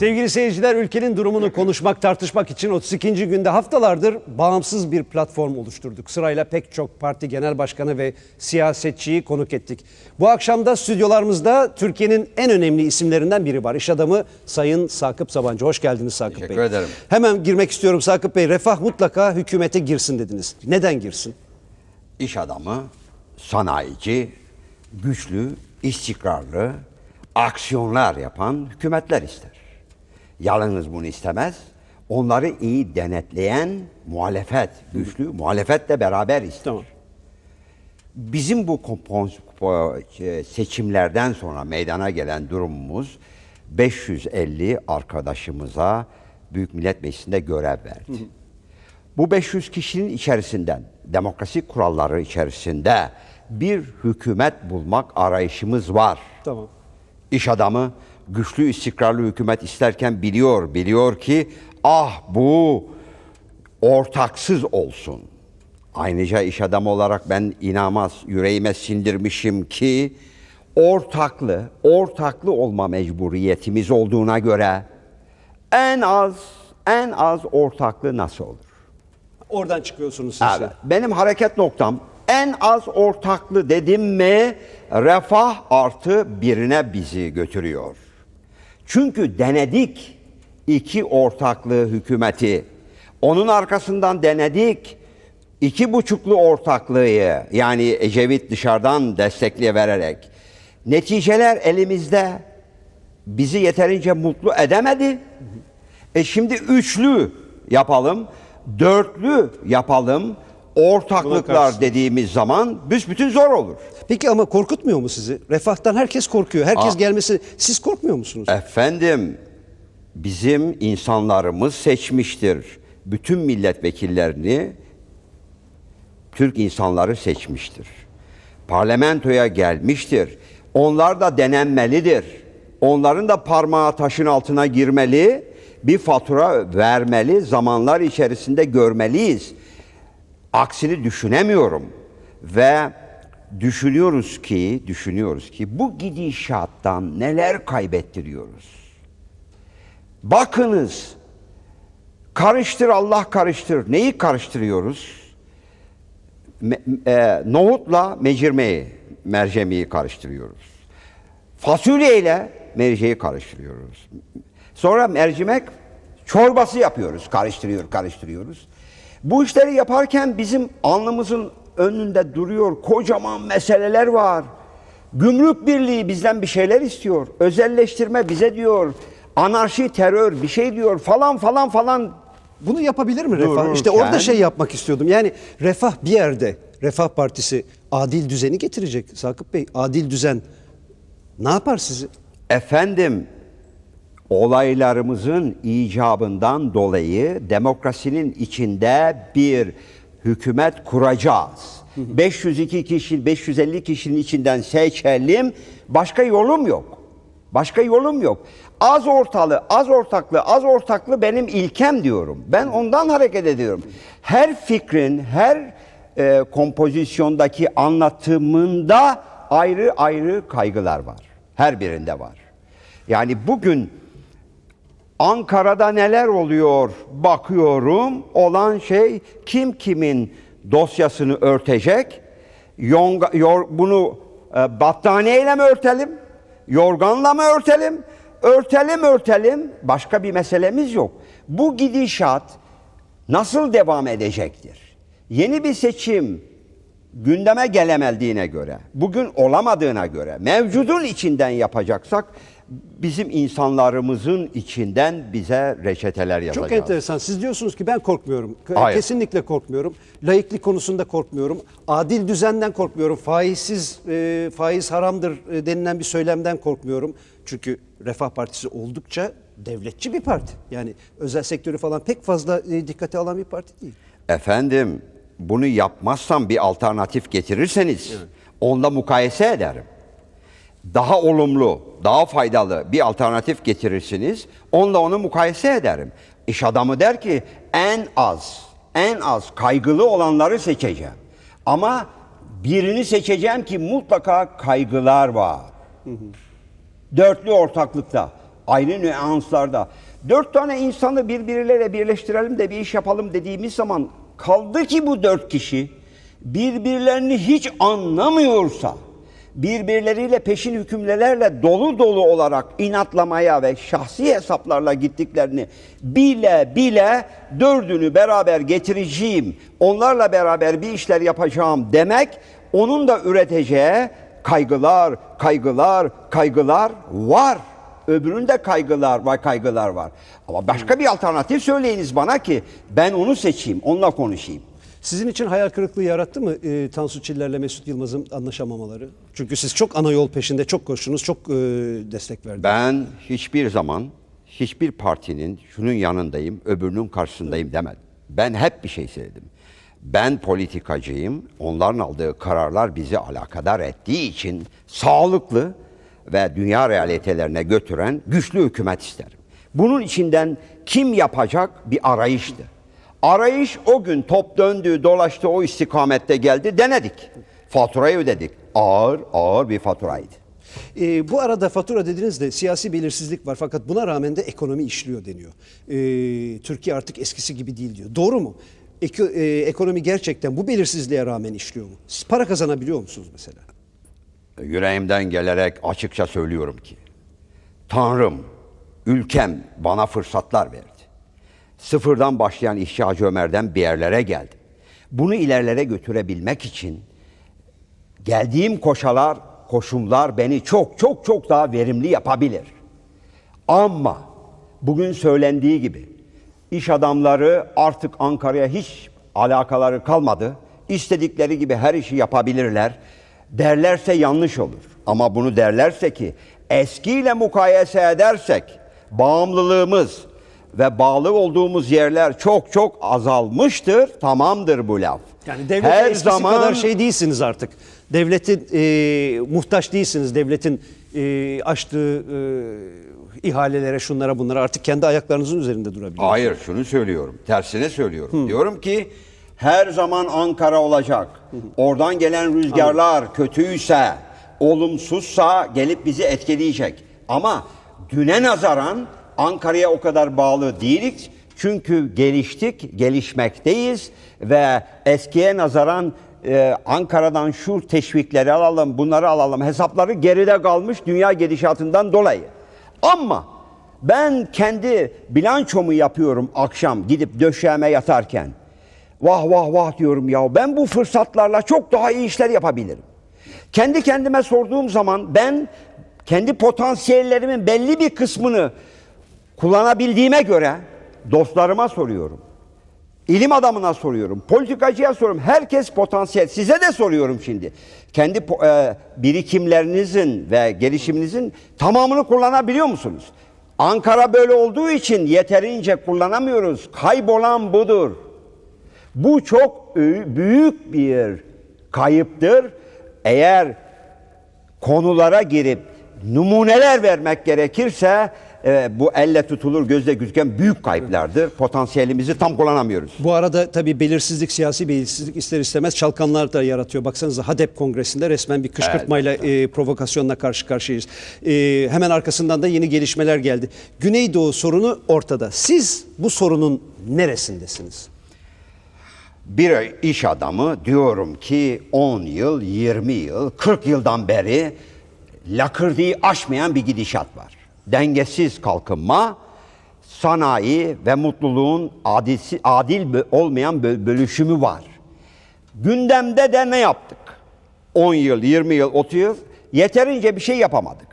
Sevgili seyirciler ülkenin durumunu konuşmak tartışmak için 32. günde haftalardır bağımsız bir platform oluşturduk. Sırayla pek çok parti genel başkanı ve siyasetçiyi konuk ettik. Bu akşam da stüdyolarımızda Türkiye'nin en önemli isimlerinden biri var. İş adamı Sayın Sakıp Sabancı. Hoş geldiniz Sakıp Teşekkür Bey. ederim. Hemen girmek istiyorum Sakıp Bey. Refah mutlaka hükümete girsin dediniz. Neden girsin? İş adamı, sanayici, güçlü, istikrarlı, aksiyonlar yapan hükümetler ister. Yalnız bunu istemez, onları iyi denetleyen muhalefet, güçlü muhalefetle beraber ister. Tamam. Bizim bu po- seçimlerden sonra meydana gelen durumumuz 550 arkadaşımıza Büyük Millet Meclisi'nde görev verdi. Bu 500 kişinin içerisinden, demokrasi kuralları içerisinde bir hükümet bulmak arayışımız var. Tamam. İş adamı güçlü istikrarlı hükümet isterken biliyor, biliyor ki ah bu ortaksız olsun. Ayrıca iş adamı olarak ben inanmaz yüreğime sindirmişim ki ortaklı, ortaklı olma mecburiyetimiz olduğuna göre en az, en az ortaklı nasıl olur? Oradan çıkıyorsunuz siz. Evet. Benim hareket noktam en az ortaklı dedim mi refah artı birine bizi götürüyor. Çünkü denedik iki ortaklı hükümeti. Onun arkasından denedik iki buçuklu ortaklığı yani Ecevit dışarıdan destekli vererek. Neticeler elimizde bizi yeterince mutlu edemedi. E şimdi üçlü yapalım, dörtlü yapalım, ortaklıklar dediğimiz zaman büsbütün zor olur. Peki ama korkutmuyor mu sizi? Refahtan herkes korkuyor. Herkes Aa. gelmesi. Siz korkmuyor musunuz? Efendim, bizim insanlarımız seçmiştir. Bütün milletvekillerini Türk insanları seçmiştir. Parlamentoya gelmiştir. Onlar da denenmelidir. Onların da parmağı taşın altına girmeli, bir fatura vermeli, zamanlar içerisinde görmeliyiz. Aksini düşünemiyorum ve düşünüyoruz ki, düşünüyoruz ki bu gidişattan neler kaybettiriyoruz. Bakınız, karıştır Allah karıştır. Neyi karıştırıyoruz? Me- e, nohutla mecirmeyi, mercemeyi karıştırıyoruz. Fasulyeyle merceği karıştırıyoruz. Sonra mercimek çorbası yapıyoruz. Karıştırıyor, karıştırıyoruz. Bu işleri yaparken bizim alnımızın önünde duruyor kocaman meseleler var. Gümrük Birliği bizden bir şeyler istiyor. Özelleştirme bize diyor. Anarşi, terör bir şey diyor falan falan falan. Bunu yapabilir mi Refah? Dururken- İşte orada şey yapmak istiyordum. Yani Refah bir yerde, Refah Partisi adil düzeni getirecek. Sakıp Bey, adil düzen ne yapar sizi? Efendim olaylarımızın icabından dolayı demokrasinin içinde bir hükümet kuracağız. 502 kişi, 550 kişinin içinden seçelim. Başka yolum yok. Başka yolum yok. Az ortalı, az ortaklı, az ortaklı benim ilkem diyorum. Ben ondan hareket ediyorum. Her fikrin, her e, kompozisyondaki anlatımında ayrı ayrı kaygılar var. Her birinde var. Yani bugün Ankara'da neler oluyor bakıyorum. Olan şey kim kimin dosyasını örtecek? Yonga, yor, bunu e, battaniyeyle mi örtelim? Yorganla mı örtelim? Örtelim örtelim. Başka bir meselemiz yok. Bu gidişat nasıl devam edecektir? Yeni bir seçim gündeme gelemediğine göre, bugün olamadığına göre, mevcudun içinden yapacaksak bizim insanlarımızın içinden bize reçeteler yazacağız. Çok enteresan. Siz diyorsunuz ki ben korkmuyorum. Hayır. Kesinlikle korkmuyorum. Laiklik konusunda korkmuyorum. Adil düzenden korkmuyorum. Faizsiz, e, faiz haramdır e, denilen bir söylemden korkmuyorum. Çünkü Refah Partisi oldukça devletçi bir parti. Yani özel sektörü falan pek fazla e, dikkate alan bir parti değil. Efendim bunu yapmazsam bir alternatif getirirseniz onunla mukayese ederim. Daha olumlu, daha faydalı bir alternatif getirirsiniz. Onunla onu mukayese ederim. İş adamı der ki en az, en az kaygılı olanları seçeceğim. Ama birini seçeceğim ki mutlaka kaygılar var. Dörtlü ortaklıkta. Ayrı nüanslarda. Dört tane insanı birbirleriyle birleştirelim de bir iş yapalım dediğimiz zaman kaldı ki bu dört kişi birbirlerini hiç anlamıyorsa birbirleriyle peşin hükümlelerle dolu dolu olarak inatlamaya ve şahsi hesaplarla gittiklerini bile bile dördünü beraber getireceğim, onlarla beraber bir işler yapacağım demek onun da üreteceği kaygılar, kaygılar, kaygılar var. Öbüründe kaygılar var, kaygılar var. Ama başka bir alternatif söyleyiniz bana ki ben onu seçeyim, onunla konuşayım. Sizin için hayal kırıklığı yarattı mı e, Tansu Çiller'le Mesut Yılmaz'ın anlaşamamaları? Çünkü siz çok ana yol peşinde çok koştunuz, çok e, destek verdiniz. Ben hiçbir zaman hiçbir partinin şunun yanındayım, öbürünün karşısındayım demedim. Ben hep bir şey söyledim. Ben politikacıyım. Onların aldığı kararlar bizi alakadar ettiği için sağlıklı ve dünya realitelerine götüren güçlü hükümet isterim. Bunun içinden kim yapacak bir arayıştı. Arayış o gün top döndü, dolaştı, o istikamette geldi, denedik. Faturayı ödedik. Ağır, ağır bir faturaydı. E, bu arada fatura dediniz de siyasi belirsizlik var fakat buna rağmen de ekonomi işliyor deniyor. E, Türkiye artık eskisi gibi değil diyor. Doğru mu? Eko- e, ekonomi gerçekten bu belirsizliğe rağmen işliyor mu? Siz para kazanabiliyor musunuz mesela? yüreğimden gelerek açıkça söylüyorum ki Tanrım, ülkem bana fırsatlar verdi. Sıfırdan başlayan işçi Hacı Ömer'den bir yerlere geldim. Bunu ilerlere götürebilmek için geldiğim koşalar, koşumlar beni çok çok çok daha verimli yapabilir. Ama bugün söylendiği gibi iş adamları artık Ankara'ya hiç alakaları kalmadı. İstedikleri gibi her işi yapabilirler. Derlerse yanlış olur. Ama bunu derlerse ki eskiyle mukayese edersek bağımlılığımız ve bağlı olduğumuz yerler çok çok azalmıştır. Tamamdır bu laf. Yani devlete eskisi kadar şey değilsiniz artık. Devletin e, muhtaç değilsiniz. Devletin e, açtığı e, ihalelere, şunlara bunlara artık kendi ayaklarınızın üzerinde durabiliyorsunuz. Hayır şunu söylüyorum. Tersine söylüyorum. Diyorum ki her zaman Ankara olacak. Oradan gelen rüzgarlar kötüyse, olumsuzsa gelip bizi etkileyecek. Ama düne nazaran Ankara'ya o kadar bağlı değiliz. Çünkü geliştik, gelişmekteyiz ve eskiye nazaran e, Ankara'dan şu teşvikleri alalım, bunları alalım. Hesapları geride kalmış dünya gidişatından dolayı. Ama ben kendi bilançomu yapıyorum akşam gidip döşeğime yatarken. Vah vah vah diyorum ya ben bu fırsatlarla çok daha iyi işler yapabilirim. Kendi kendime sorduğum zaman ben kendi potansiyellerimin belli bir kısmını kullanabildiğime göre dostlarıma soruyorum. İlim adamına soruyorum, politikacıya soruyorum. Herkes potansiyel. Size de soruyorum şimdi. Kendi e, birikimlerinizin ve gelişiminizin tamamını kullanabiliyor musunuz? Ankara böyle olduğu için yeterince kullanamıyoruz. Kaybolan budur. Bu çok büyük bir kayıptır. Eğer konulara girip numuneler vermek gerekirse e, bu elle tutulur gözle gözüken büyük kayıplardır. Potansiyelimizi tam kullanamıyoruz. Bu arada tabii belirsizlik, siyasi belirsizlik ister istemez çalkanlar da yaratıyor. Baksanıza HADEP kongresinde resmen bir kışkırtmayla, e, provokasyonla karşı karşıyayız. E, hemen arkasından da yeni gelişmeler geldi. Güneydoğu sorunu ortada. Siz bu sorunun neresindesiniz? Bir iş adamı diyorum ki 10 yıl, 20 yıl, 40 yıldan beri lakırdığı aşmayan bir gidişat var. Dengesiz kalkınma, sanayi ve mutluluğun adilsi, adil olmayan bö- bölüşümü var. Gündemde de ne yaptık? 10 yıl, 20 yıl, 30 yıl yeterince bir şey yapamadık.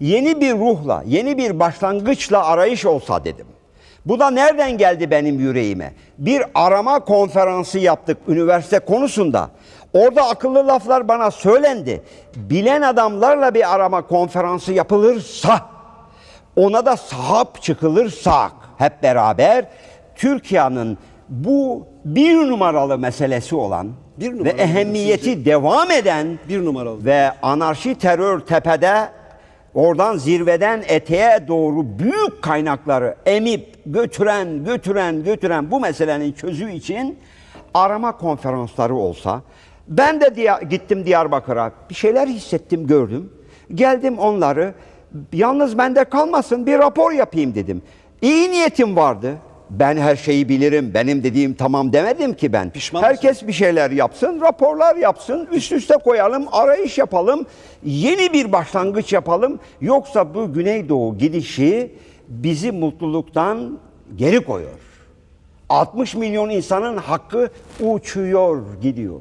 Yeni bir ruhla, yeni bir başlangıçla arayış olsa dedim. Bu da nereden geldi benim yüreğime? Bir arama konferansı yaptık üniversite konusunda. Orada akıllı laflar bana söylendi. Bilen adamlarla bir arama konferansı yapılırsa, ona da sahip çıkılırsak hep beraber Türkiye'nin bu bir numaralı meselesi olan Bir ve numaralı ehemmiyeti devam eden Bir numaralı. ve anarşi terör tepede oradan zirveden eteğe doğru büyük kaynakları emip götüren götüren götüren bu meselenin çözümü için arama konferansları olsa ben de diya- gittim Diyarbakır'a bir şeyler hissettim gördüm geldim onları Yalnız bende kalmasın bir rapor yapayım dedim. İyi niyetim vardı. Ben her şeyi bilirim. Benim dediğim tamam demedim ki ben. Pişman Herkes bir şeyler yapsın, raporlar yapsın, üst üste koyalım, arayış yapalım, yeni bir başlangıç yapalım. Yoksa bu Güneydoğu gidişi bizi mutluluktan geri koyuyor. 60 milyon insanın hakkı uçuyor, gidiyor.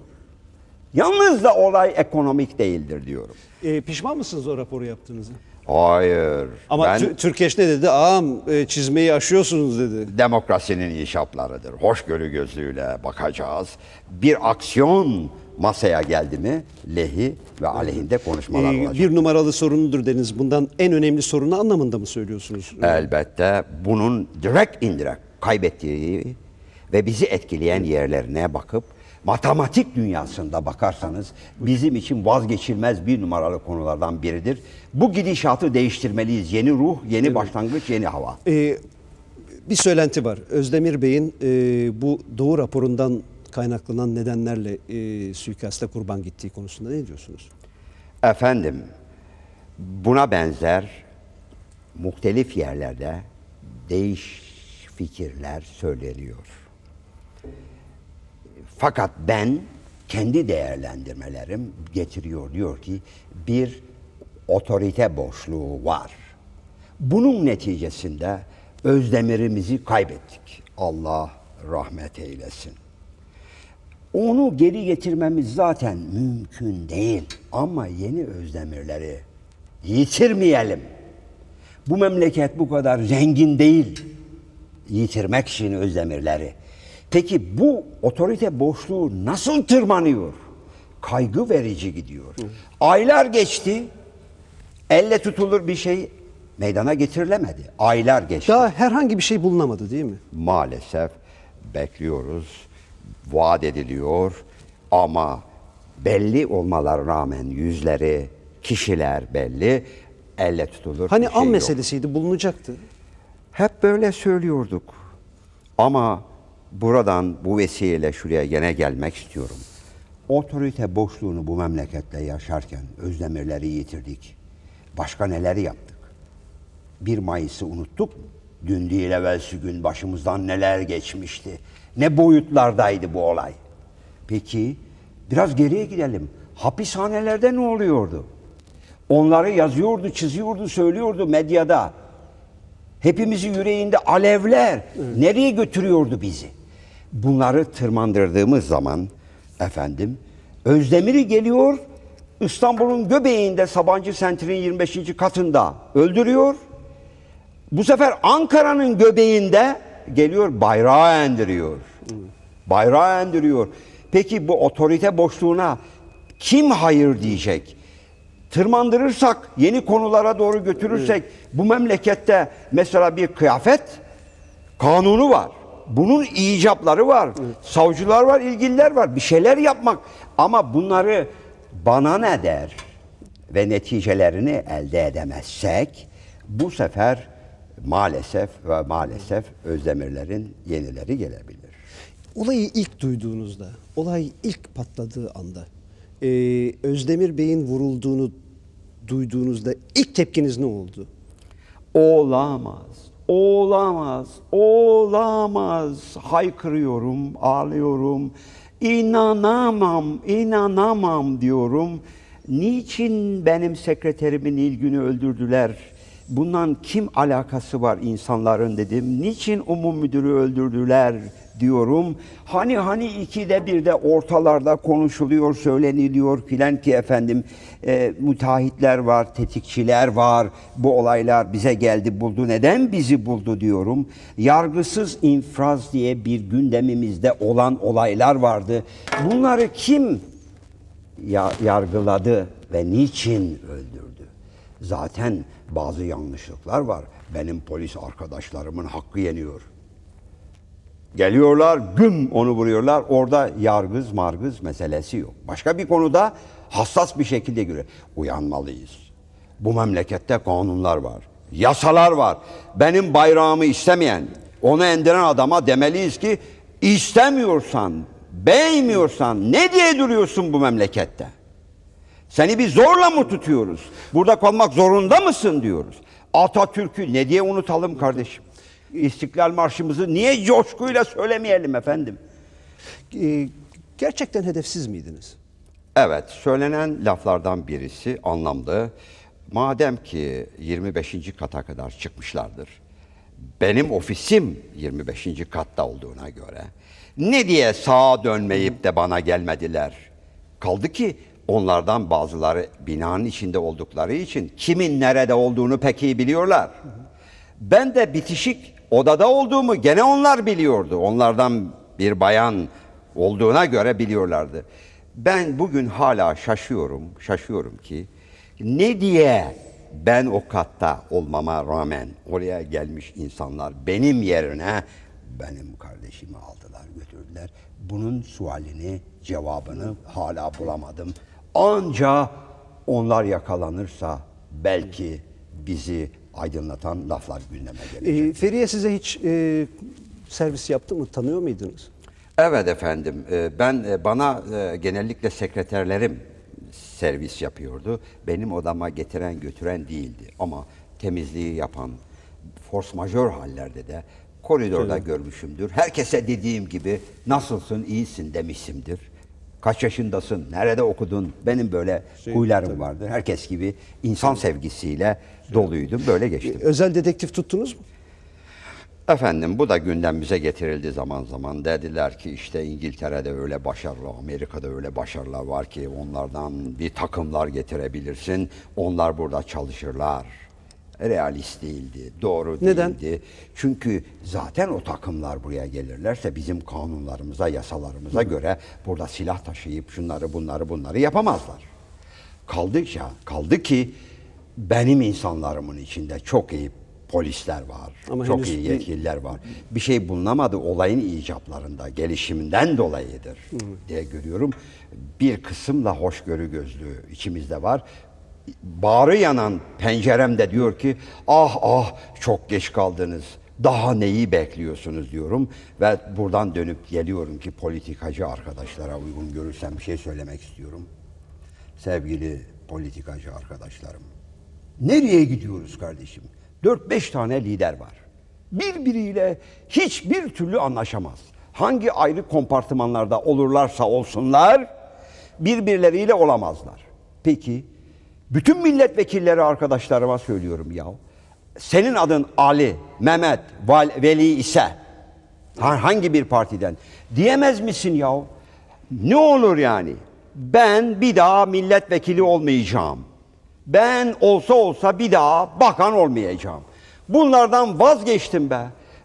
Yalnız da olay ekonomik değildir diyorum. E, pişman mısınız o raporu yaptığınızı? Hayır. Ama ben Tü- Türkeş ne dedi? Ağam e, çizmeyi aşıyorsunuz dedi. demokrasinin inşaatlarıdır. Hoşgörü gözlüğüyle bakacağız. Bir aksiyon masaya geldi mi lehi ve aleyhinde konuşmalar E, olacak. bir numaralı sorunudur deniz. Bundan en önemli sorunu anlamında mı söylüyorsunuz? Elbette bunun direkt indirekt kaybettiği ve bizi etkileyen yerlerine bakıp matematik dünyasında bakarsanız bizim için vazgeçilmez bir numaralı konulardan biridir. Bu gidişatı değiştirmeliyiz. Yeni ruh, yeni başlangıç, yeni hava. E, bir söylenti var. Özdemir Bey'in e, bu Doğu raporundan kaynaklanan nedenlerle e, suikaste kurban gittiği konusunda ne diyorsunuz? Efendim, buna benzer muhtelif yerlerde değiş fikirler söyleniyor. Fakat ben kendi değerlendirmelerim getiriyor diyor ki bir otorite boşluğu var. Bunun neticesinde Özdemir'imizi kaybettik. Allah rahmet eylesin. Onu geri getirmemiz zaten mümkün değil. Ama yeni özdemirleri yitirmeyelim. Bu memleket bu kadar zengin değil. Yitirmek için özdemirleri. Peki bu otorite boşluğu nasıl tırmanıyor? Kaygı verici gidiyor. Aylar geçti. Elle tutulur bir şey meydana getirilemedi. Aylar geçti. Daha herhangi bir şey bulunamadı değil mi? maalesef bekliyoruz. Vaat ediliyor ama belli olmalarına rağmen yüzleri, kişiler belli. Elle tutulur. Hani şey an yok. meselesiydi bulunacaktı. Hep böyle söylüyorduk. Ama buradan bu vesileyle şuraya gene gelmek istiyorum. Otorite boşluğunu bu memlekette yaşarken özdemirleri yitirdik. Başka neler yaptık? 1 Mayıs'ı unuttuk mu? Dün değil evvelsi gün başımızdan neler geçmişti. Ne boyutlardaydı bu olay. Peki biraz geriye gidelim. Hapishanelerde ne oluyordu? Onları yazıyordu, çiziyordu, söylüyordu medyada. Hepimizi yüreğinde alevler nereye götürüyordu bizi? Bunları tırmandırdığımız zaman efendim Özdemir'i geliyor İstanbul'un göbeğinde Sabancı Sentri'nin 25. katında öldürüyor. Bu sefer Ankara'nın göbeğinde geliyor bayrağı endiriyor. Bayrağı endiriyor. Peki bu otorite boşluğuna kim hayır diyecek? Tırmandırırsak, yeni konulara doğru götürürsek bu memlekette mesela bir kıyafet kanunu var. Bunun icapları var. Savcılar var, ilgililer var. Bir şeyler yapmak. Ama bunları bana ne der ve neticelerini elde edemezsek bu sefer maalesef ve maalesef Özdemirlerin yenileri gelebilir. Olayı ilk duyduğunuzda, olay ilk patladığı anda e, Özdemir Bey'in vurulduğunu duyduğunuzda ilk tepkiniz ne oldu? Olamaz, olamaz, olamaz. Haykırıyorum, ağlıyorum. İnanamam, inanamam diyorum. Niçin benim sekreterimin Nilgün'ü öldürdüler? Bundan kim alakası var insanların dedim. Niçin umum müdürü öldürdüler diyorum. Hani hani ikide bir de ortalarda konuşuluyor, söyleniliyor filan ki efendim e, müteahhitler var, tetikçiler var. Bu olaylar bize geldi buldu. Neden bizi buldu diyorum. Yargısız infaz diye bir gündemimizde olan olaylar vardı. Bunları kim ya- yargıladı ve niçin öldürdü? Zaten bazı yanlışlıklar var. Benim polis arkadaşlarımın hakkı yeniyor. Geliyorlar güm onu vuruyorlar. Orada yargız margız meselesi yok. Başka bir konuda hassas bir şekilde göre uyanmalıyız. Bu memlekette kanunlar var. Yasalar var. Benim bayrağımı istemeyen, onu endiren adama demeliyiz ki istemiyorsan, beğenmiyorsan ne diye duruyorsun bu memlekette? Seni bir zorla mı tutuyoruz? Burada kalmak zorunda mısın diyoruz. Atatürk'ü ne diye unutalım kardeşim? İstiklal Marşımızı niye coşkuyla söylemeyelim efendim? Ee, gerçekten hedefsiz miydiniz? Evet, söylenen laflardan birisi anlamlı. Madem ki 25. kata kadar çıkmışlardır, benim ofisim 25. katta olduğuna göre ne diye sağa dönmeyip de bana gelmediler? Kaldı ki onlardan bazıları binanın içinde oldukları için kimin nerede olduğunu pek iyi biliyorlar. Ben de bitişik odada olduğumu gene onlar biliyordu. Onlardan bir bayan olduğuna göre biliyorlardı. Ben bugün hala şaşıyorum, şaşıyorum ki ne diye ben o katta olmama rağmen oraya gelmiş insanlar benim yerine benim kardeşimi aldılar götürdüler. Bunun sualini, cevabını hala bulamadım. Anca onlar yakalanırsa belki bizi aydınlatan laflar gündeme gelecek. Ee, Feriye size hiç e, servis yaptı mı? Tanıyor muydunuz? Evet efendim. Ee, Ben e, bana e, genellikle sekreterlerim servis yapıyordu. Benim odama getiren götüren değildi. Ama temizliği yapan force majör hallerde de koridorda görmüşümdür. Herkese dediğim gibi nasılsın, iyisin demişimdir. Kaç yaşındasın, nerede okudun? Benim böyle huylarım vardır. Herkes gibi insan sevgisiyle doluydum. Böyle geçtim. Özel dedektif tuttunuz mu? Efendim bu da gündemimize getirildi zaman zaman. Dediler ki işte İngiltere'de öyle başarılı, Amerika'da öyle başarılar var ki onlardan bir takımlar getirebilirsin. Onlar burada çalışırlar. Realist değildi, doğru Neden? değildi. Çünkü zaten o takımlar buraya gelirlerse bizim kanunlarımıza, yasalarımıza göre burada silah taşıyıp şunları bunları bunları yapamazlar. Kaldıkça, kaldı ki benim insanlarımın içinde çok iyi polisler var. Ama çok henüz iyi yetkililer var. Bir şey bulunamadı olayın icaplarında, gelişiminden dolayıdır diye görüyorum. Bir kısımla hoşgörü gözlüğü içimizde var. Bağrı yanan penceremde diyor ki ah ah çok geç kaldınız. Daha neyi bekliyorsunuz diyorum ve buradan dönüp geliyorum ki politikacı arkadaşlara uygun görürsem bir şey söylemek istiyorum. Sevgili politikacı arkadaşlarım. Nereye gidiyoruz kardeşim? 4-5 tane lider var. Birbiriyle hiçbir türlü anlaşamaz. Hangi ayrı kompartımanlarda olurlarsa olsunlar birbirleriyle olamazlar. Peki bütün milletvekilleri arkadaşlarıma söylüyorum ya. Senin adın Ali, Mehmet, Val- Veli ise herhangi bir partiden diyemez misin ya? Ne olur yani? Ben bir daha milletvekili olmayacağım. Ben olsa olsa bir daha bakan olmayacağım. Bunlardan vazgeçtim be.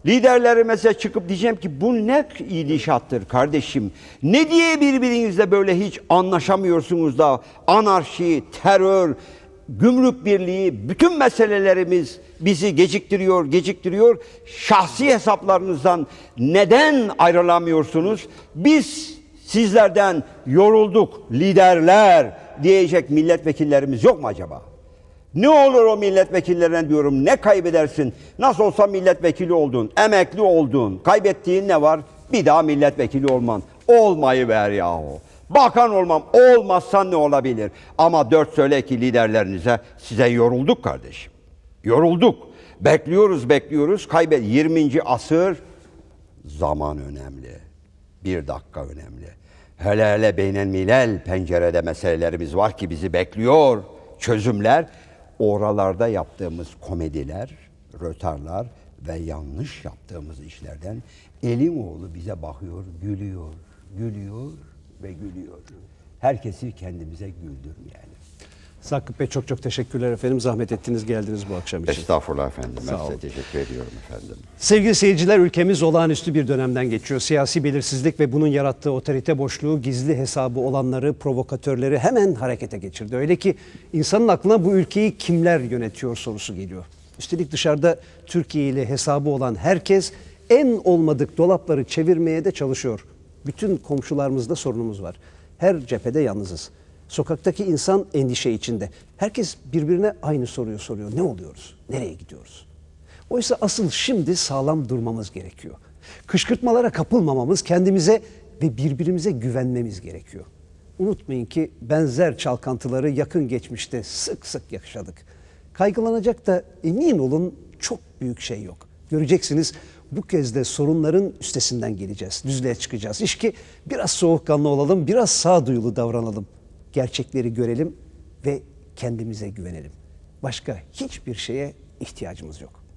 Liderlerime çıkıp diyeceğim ki bu ne idişattır kardeşim. Ne diye birbirinizle böyle hiç anlaşamıyorsunuz da anarşi, terör, gümrük birliği bütün meselelerimiz bizi geciktiriyor, geciktiriyor. Şahsi hesaplarınızdan neden ayrılamıyorsunuz? Biz sizlerden yorulduk liderler diyecek milletvekillerimiz yok mu acaba? Ne olur o milletvekillerine diyorum ne kaybedersin? Nasıl olsa milletvekili oldun, emekli oldun. Kaybettiğin ne var? Bir daha milletvekili olman. Olmayı ver yahu. Bakan olmam. Olmazsan ne olabilir? Ama dört söyle ki liderlerinize size yorulduk kardeşim. Yorulduk. Bekliyoruz bekliyoruz. Kaybet. 20. asır zaman önemli. Bir dakika önemli. Hele hele beynel milel pencerede meselelerimiz var ki bizi bekliyor. Çözümler. Oralarda yaptığımız komediler, rötarlar ve yanlış yaptığımız işlerden Elimoğlu bize bakıyor, gülüyor, gülüyor ve gülüyor. Herkesi kendimize güldürmeyelim. Sakıp Bey çok çok teşekkürler efendim. Zahmet ettiniz geldiniz bu akşam için. Estağfurullah efendim. Ben Sağ size olun. teşekkür ediyorum efendim. Sevgili seyirciler ülkemiz olağanüstü bir dönemden geçiyor. Siyasi belirsizlik ve bunun yarattığı otorite boşluğu gizli hesabı olanları, provokatörleri hemen harekete geçirdi. Öyle ki insanın aklına bu ülkeyi kimler yönetiyor sorusu geliyor. Üstelik dışarıda Türkiye ile hesabı olan herkes en olmadık dolapları çevirmeye de çalışıyor. Bütün komşularımızda sorunumuz var. Her cephede yalnızız. Sokaktaki insan endişe içinde. Herkes birbirine aynı soruyu soruyor. Ne oluyoruz? Nereye gidiyoruz? Oysa asıl şimdi sağlam durmamız gerekiyor. Kışkırtmalara kapılmamamız, kendimize ve birbirimize güvenmemiz gerekiyor. unutmayın ki benzer çalkantıları yakın geçmişte sık sık yaşadık. Kaygılanacak da emin olun çok büyük şey yok. Göreceksiniz bu kez de sorunların üstesinden geleceğiz. Düzlüğe çıkacağız. İş ki biraz soğukkanlı olalım, biraz sağduyulu davranalım. Gerçekleri görelim ve kendimize güvenelim. Başka hiçbir şeye ihtiyacımız yok.